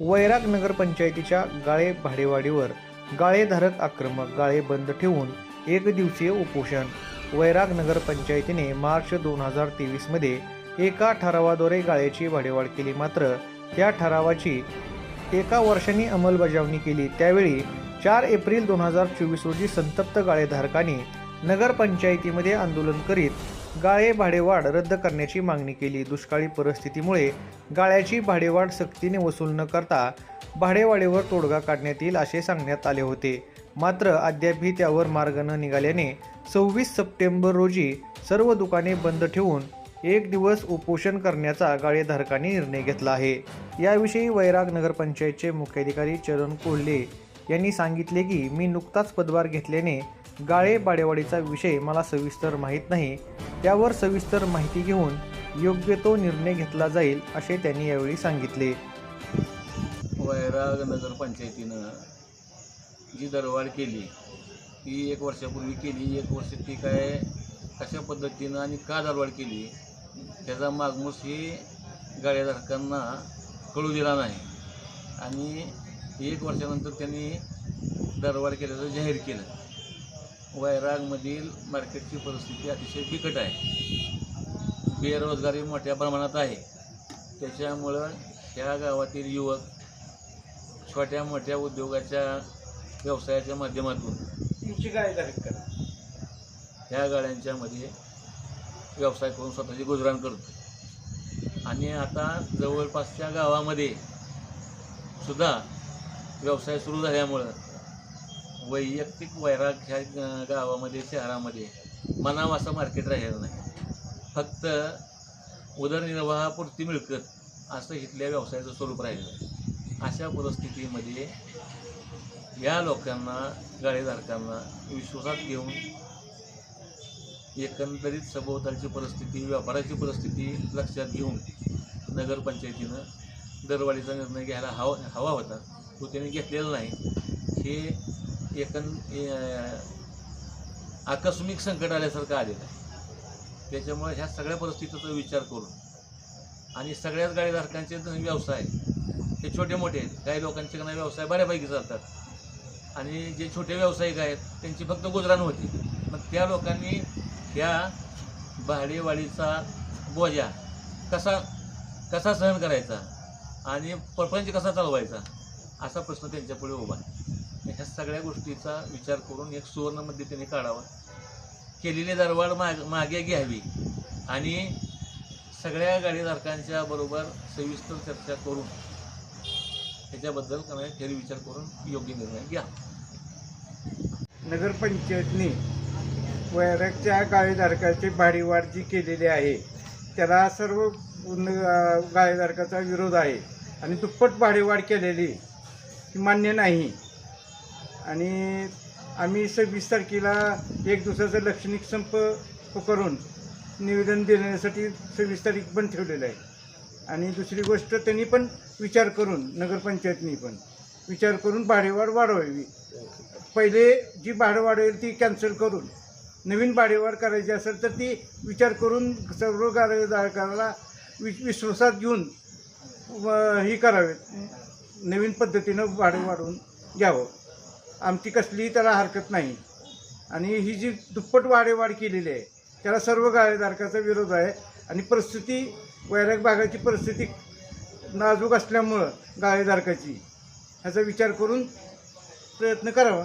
वैराग नगरपंचायतीच्या गाळे भाडेवाडीवर गाळेधारक आक्रमक गाळे बंद ठेवून एक दिवसीय उपोषण. वैराग नगरपंचायतीने मार्च दोन हजार तेवीसमध्ये एका ठरावाद्वारे गाळ्याची भाडेवाढ केली. मात्र त्या ठरावाची एका वर्षांनी अंमलबजावणी केली. त्यावेळी चार एप्रिल दोन हजार चोवीस रोजी संतप्त गाळेधारकांनी नगरपंचायतीमध्ये आंदोलन करीत गाळे भाडेवाढ रद्द करण्याची मागणी केली. दुष्काळी परिस्थितीमुळे गाळ्याची भाडेवाढ सक्तीने वसूल न करता भाडेवाढीवर तोडगा काढण्यात येईल असे सांगण्यात आले होते. मात्र अद्यापही त्यावर मार्ग न निघाल्याने सव्वीस सप्टेंबर रोजी सर्व दुकाने बंद ठेवून एक दिवस उपोषण करण्याचा गाळेधारकांनी निर्णय घेतला आहे. याविषयी वैराग नगरपंचायतचे मुख्याधिकारी चरण कोल्हे यांनी सांगितले की मी नुकताच पदभार घेतल्याने गाळे बाडेवाडीचा विषय मला सविस्तर माहीत नाही. त्यावर सविस्तर माहिती घेऊन योग्य तो निर्णय घेतला जाईल असे त्यांनी यावेळी सांगितले. वैराग नगरपंचायतीनं जी दरवाढ केली ती एक वर्षापूर्वी केली एक वर्ष ती काय कशा पद्धतीनं आणि का दरवाढ केली त्याचा मागमूस ही गाड्याधारकांना कळू दिला नाही. आणि एक वर्षानंतर त्यांनी दरवाढ केल्याचं जाहीर केलं. वैरागमधील मार्केटची परिस्थिती अतिशय बिकट आहे. बेरोजगारी मोठ्या प्रमाणात आहे. त्याच्यामुळं ह्या गावातील युवक छोट्या मोठ्या उद्योगाच्या व्यवसायाच्या माध्यमातून तुमची काय करा. ह्या गाड्यांच्यामध्ये व्यवसाय करून स्वतःची गुजराण करतो. आणि आता जवळपासच्या गावामध्ये सुद्धा व्यवसाय सुरू झाल्यामुळं वैयक्तिक वैराग ह्या ग- गावामध्ये शहरामध्ये मनाव असं मार्केट राहिलं नाही. फक्त उदरनिर्वाहापुरती मिळकत असं इथल्या व्यवसायाचं स्वरूप राहिलं अशा परिस्थितीमध्ये या लोकांना गाडीधारकांना विश्वासात घेऊन एकंदरीत सभोवतालची परिस्थिती व्यापाराची परिस्थिती लक्षात घेऊन नगरपंचायतीनं दरवाढीचा निर्णय घ्यायला हवा हवा होता. तो त्याने घेतलेला नाही. हे एकन आकस्मिक संकट आल्यासारखं आलेलं आहे. त्याच्यामुळे ह्या सगळ्या परिस्थितीचा विचार करून आणि सगळ्याच गाडीधारकांचे व्यवसाय हे छोटे मोठे आहेत. काही लोकांचे ना व्यवसाय बऱ्यापैकी चालतात. आणि जे छोटे व्यावसायिक आहेत त्यांची फक्त गुजराण होती. मग त्या लोकांनी ह्या भाडेवाढीचा बोजा कसा कसा सहन करायचा आणि प्रपंच कसा चालवायचा असा प्रश्न त्यांच्यापुढे उभा आहे. ह्या सगळ्या गोष्टीचा विचार करून एक सुवर्णमध्ये त्यांनी काढावा. केलेली दरवाढ माग मागे घ्यावी आणि सगळ्या गाडीधारकांच्या बरोबर सविस्तर चर्चा करून ह्याच्याबद्दल कमी फेरविचार करून योग्य निर्णय घ्या. नगरपंचायतने वैरकच्या गाळेधारकाची भाडीवाढ जी केलेली आहे त्याला सर्व गाळेधारकाचा विरोध आहे आणि दुप्पट भाडेवाढ केलेली ही मान्य नाही. आणि आम्ही सव्वीस तारखेला एक दिवसाचा लक्षणिक संप करून निवेदन देण्यासाठी सव्वीस तारीख पण ठेवलेलं आहे. आणि दुसरी गोष्ट त्यांनी पण विचार करून नगरपंचायतनी पण विचार करून भाडेवाढ वाढवावी. पहिले जी भाडं वाढवेल ती कॅन्सल करून नवीन भाडेवाढ करायची असेल तर ती विचार करून सर्व गाडीधारकाला वि विश्वासात घेऊन व- ही करावेत नवीन पद्धतीनं भाडं वाढवून घ्यावं. आमची कसलीही त्याला हरकत नाही. आणि ही जी दुप्पट वाढेवाढ केलेली आहे त्याला सर्व गाळेधारकाचा विरोध आहे. आणि परिस्थिती वैराग भागाची परिस्थिती नाजूक असल्यामुळं गाळेधारकाची ह्याचा विचार करून प्रयत्न करावा.